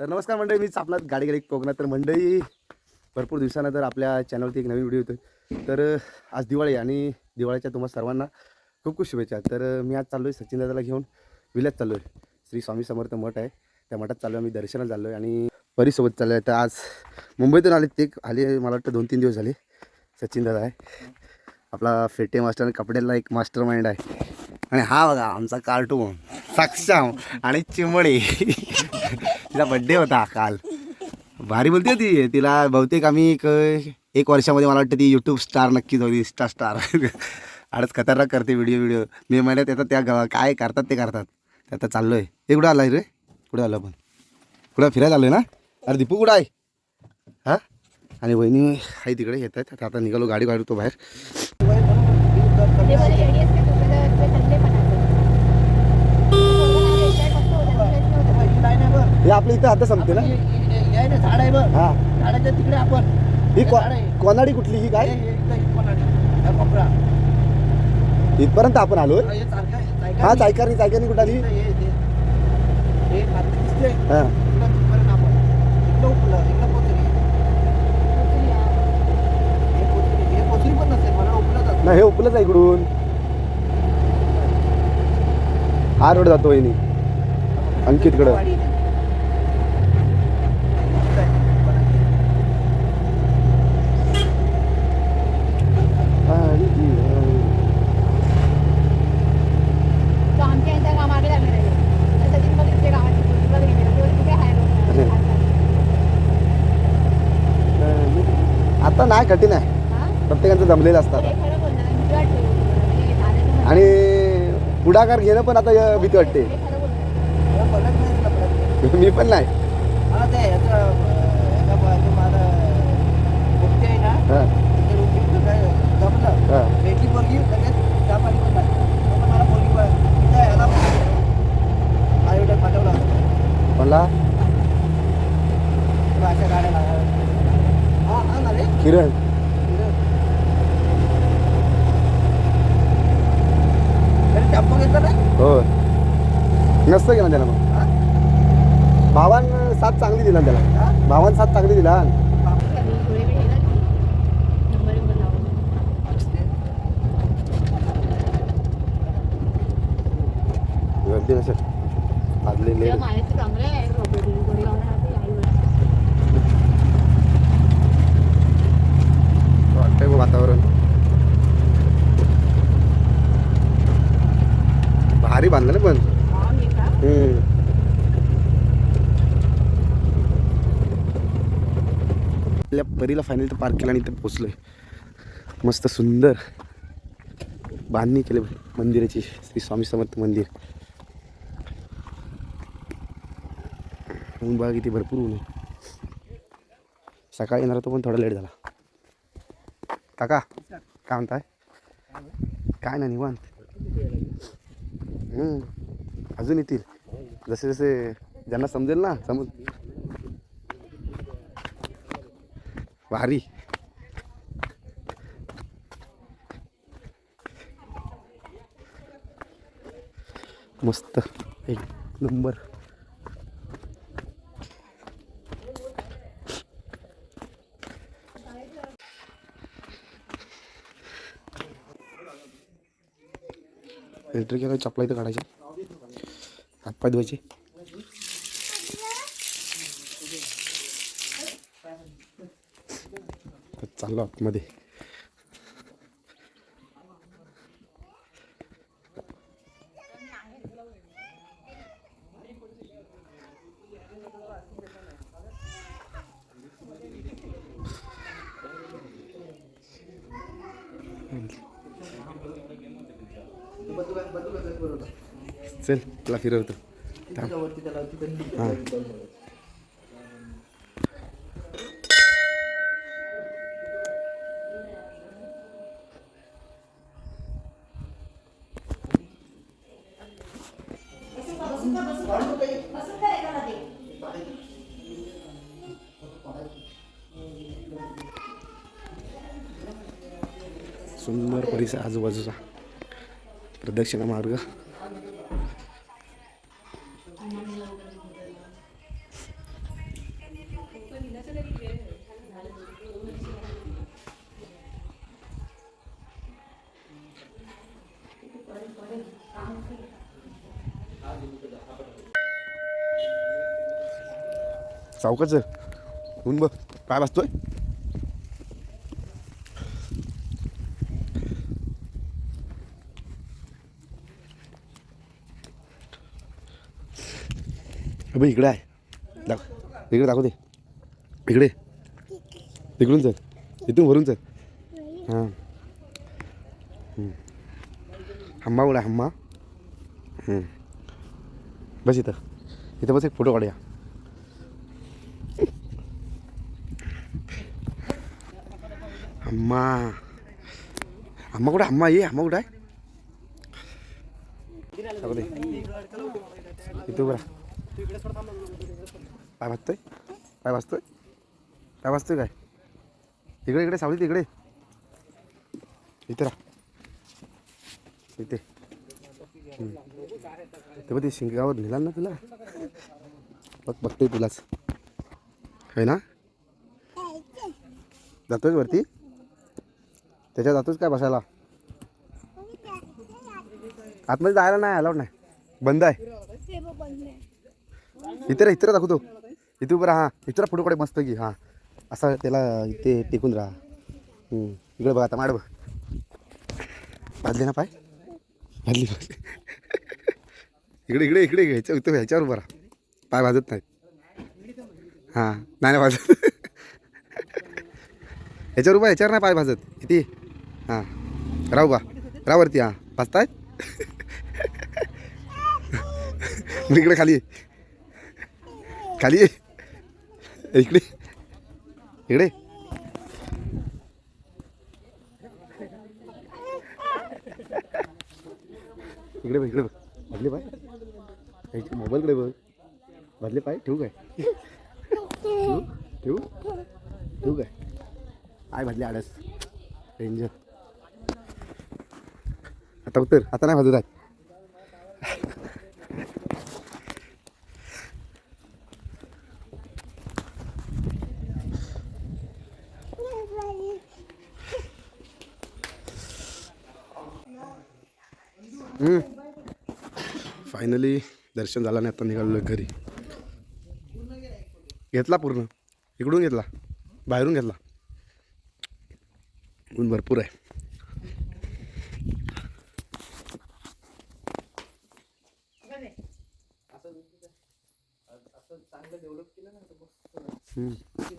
तर नमस्कार मंडळी मीच आपला गाडी गाडी कोकणात. तर मंडळी भरपूर दिवसानंतर आपल्या चॅनलवरती एक नवीन व्हिडिओ येतो तर आज दिवाळी आणि दिवाळीच्या तुम्हाला सर्वांना खूप खूप शुभेच्छा. तर मी आज चाललो आहे सचिन दादाला घेऊन. विल्यात चाललो आहे श्री स्वामी समर्थ मठ आहे. त्या मठात चाललो आहे मी दर्शनाला चाललो आहे आणि परीसोबत चाललो आहे तर आज मुंबईतून आले ते आले मला वाटतं दोन तीन दिवस झाले. सचिन दादा आहे. आपला फेटे मास्टर आणि कपड्याला एक मास्टर माइंड आहे. आणि हा बघा आमचा कार्टून सक्षम आणि चिमळे तिचा बड्डे होता काल. भारी बोलते ती तिला बहुतेक आम्ही एक एक वर्षामध्ये मला वाटतं ती यूट्यूब स्टार नक्कीच होती इंस्टा स्टार आडच खतरनाक करते व्हिडिओ व्हिडिओ मे महिन्यात येतात त्या ग- काय करतात ते करतात. ते आता चाललो आहे ते कुठं आलं रे? कुठं आलं आपण? कुठं फिरायला आलो आहे ना? अरे दीपू कुठं आहे? हां? आणि वहिनी आहे तिकडे येत आहेत आता आता निघालो गाडी काढतो बाहेर ते बरे रेडी असते तुझं ते थंडे हे आपल्या इथं आता संपते ना? झाड आहे बघ. हां. झाडाच्या तिकडे आपण. ही को झाड आहे. कोणाडी कुठली ही काय. इथपर्यंत आपण आलो हा, चायकारणी चायकारणी कुठं आली? हे-. नाही हे उपलंच आहे इकडून. हा रोड जातो वहिनी. अंकितकडं. वाडी इथे. इथं आहे, कोणाची. तो आमच्या इथं कामाला लागणार आहे तर सचिन बघ इथे गावाची पोरगी बघ गेलेला. तो कुठे आहे रोड? आता नाही कठीण आहे? प्रत्येकाचं जमलेलं असतात. आणि पुढाकार घेणं पण आता भीती वाटते. मी पण नाही मला ते ह्याचं, अं, ह्याचा बाजू मला पोपटी आहे ना हां ते रोटी काय जमलं हां भेटली पोरगी लगेच चहा पाणी पण झालं. मग मला पोरगी पा- मी त्या ह्याला आईवडील पाठवला होता. मला तुला अशा गाड्या लावा. हा हा ना नाही हो नसतं गेला त्याला मग? भावान साथ चांगली दिला त्याला? भावान साथ चांगली दिला. की. गर्दी नसेल आदले त्या मायाचं चांगलं आहे property. गोरेगावला राहते, आईवर. वाटतंय बघ वातावरण भारी बांधलं ना पण हा, हे का? हम्म. आपल्या परीला फायनल तर पार्क केला आणि इथे आहे मस्त सुंदर. बांधणी केली मंदिराची श्री स्वामी समर्थ मंदिर. ऊन बघा किती भरपूर ऊन आहे. सकाळी येणार होतो पण थोडा लेट झाला. काका काय म्हणताय? काय ना निवांत. अजून येतील. जसे जसे ज्यांना समजेल ना समज भारी. मस्त. एक नंबर. एंट्री केला चपला इथं काढायची. हातपाय धुवायचे तर चाललो आतमध्ये चल तुला फिरवतो. हां. सुंदर परिसर आजूबाजूचा. प्रदक्षिणा मार्ग. सावकाच ऊन बघ. काय वाचतोय बघ इकडे आहे. दाख इकडे दाखव दे इकडे. तिकडून चल. इथून भरून चल. हां. हम्मा. उडा हम्मा. बस इथं. इथं बस एक फोटो काढूया. अम्मा अम्मा कुठं अम्मा ये अम्मा कुठं आहे? दाखव दे. इथं उभं काय वाजतोय काय वाजतोय काय वाजतोय काय इकडे इकडे सावली तिकडे इथे राहा इथे ते बघ ते शिंगावर नेला ना तुला बघ बघतोय तुलाच आहे ना जातोय वरती त्याच्यात जातोच काय बसायला आतमध्ये जायला नाही अलाउड नाही. बंद आहे. इथे रे इथे दाखवतो. इथे उभं राहा. इथे फोटो काढे मस्त की हां. असा त्याला इथे टेकून राहा. इकडे बघा आता माड बघ. भाजले ना पाय? भाजली इकडे इकडे इकडे घ्यायचं इथं ह्याच्यावर बरा पाय भाजत नाही हां नाही नाही भाजत. ह्याच्यावर उभा ह्याच्यावर नाही पाय भाजत. किती हां. राहू बा राहा वरती हां. भाजतायत? इकडे खाली. खाली. इकडे. इकडे. इकडे बघ इकडे बघ. भरले पाय. मोबाईलकडे बघ. भरले पाय ठेवू काय? ठेवू? ठेवू? काय? आय भरले आडस डेंजर आता उतर. आता नाही भाजत फायनली दर्शन झालं नाही आता निघालो घरी. घेतला पूर्ण? इकडून घेतला? बाहेरून घेतला? ऊन भरपूर आहे. हम्म. त्याचे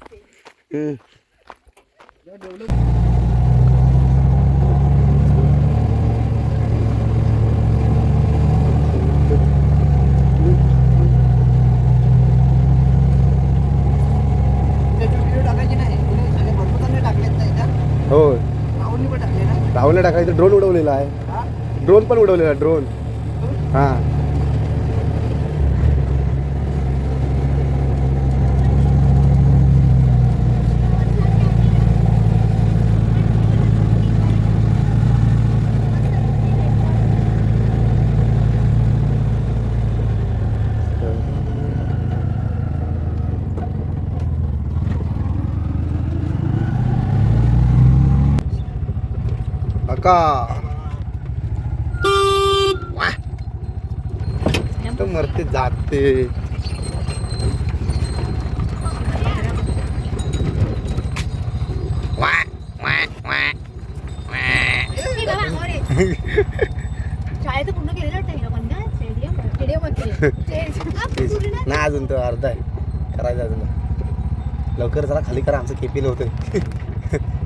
व्हिडिओ टाकायचे नाही व्हिडिओ झाले भरपूर चांगले टाकलेत ना याच्यात हो राहुलनी टाकले टाकायचं ड्रोन उडवलेला आहे ड्रोन पण उडवलेला आहे ड्रोन हां अका तो मरते जाते शाळेचं पूर्ण केलेलं वाटतं हे लोकांनी ना स्टेडियम? स्टेडियम नाही. अजून तो अर्धा आहे. करायचं अजून. लवकर जरा खाली करा आमचं केपी नव्हतं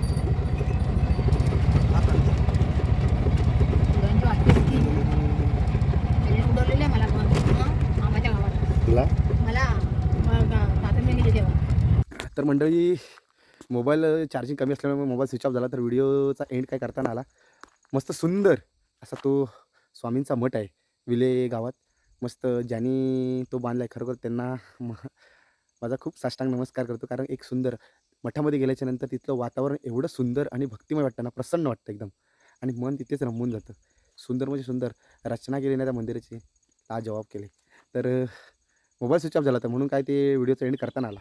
मंडळी मोबाईल चार्जिंग कमी असल्यामुळे मोबाईल स्विच ऑफ झाला तर व्हिडिओचा एंड काय करताना आला? मस्त सुंदर असा तो स्वामींचा मठ आहे विले गावात. मस्त ज्यांनी तो बांधला आहे खरोखर त्यांना म- माझा खूप साष्टांग नमस्कार करतो. कारण एक सुंदर मठामध्ये गेल्याच्यानंतर तिथलं वातावरण एवढं सुंदर आणि भक्तिमय वाटतं ना प्रसन्न वाटतं एकदम. आणि मन तिथेच रमून जातं. सुंदर म्हणजे सुंदर. रचना केली ना त्या मंदिराची. जवाब केले. तर मोबाईल स्विच ऑफ झाला तर म्हणून काय ते व्हिडिओचा एंड करताना आला.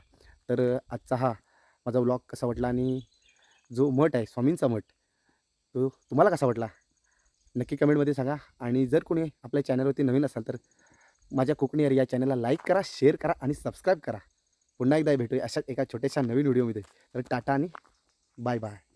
तर आजचा हा माझा ब्लॉग कसा वाटला आणि जो मठ आहे स्वामींचा मठ तो तुम्हाला कसा वाटला? नक्की कमेंटमध्ये सांगा. आणि जर कोणी आपल्या चॅनलवरती नवीन असाल तर माझ्या कोकणी या चॅनलला लाईक करा शेअर करा आणि सबस्क्राईब करा. पुन्हा एकदा भेटूया अशाच एका छोट्याशा नवीन व्हिडिओमध्ये. तर टाटा आणि बाय बाय.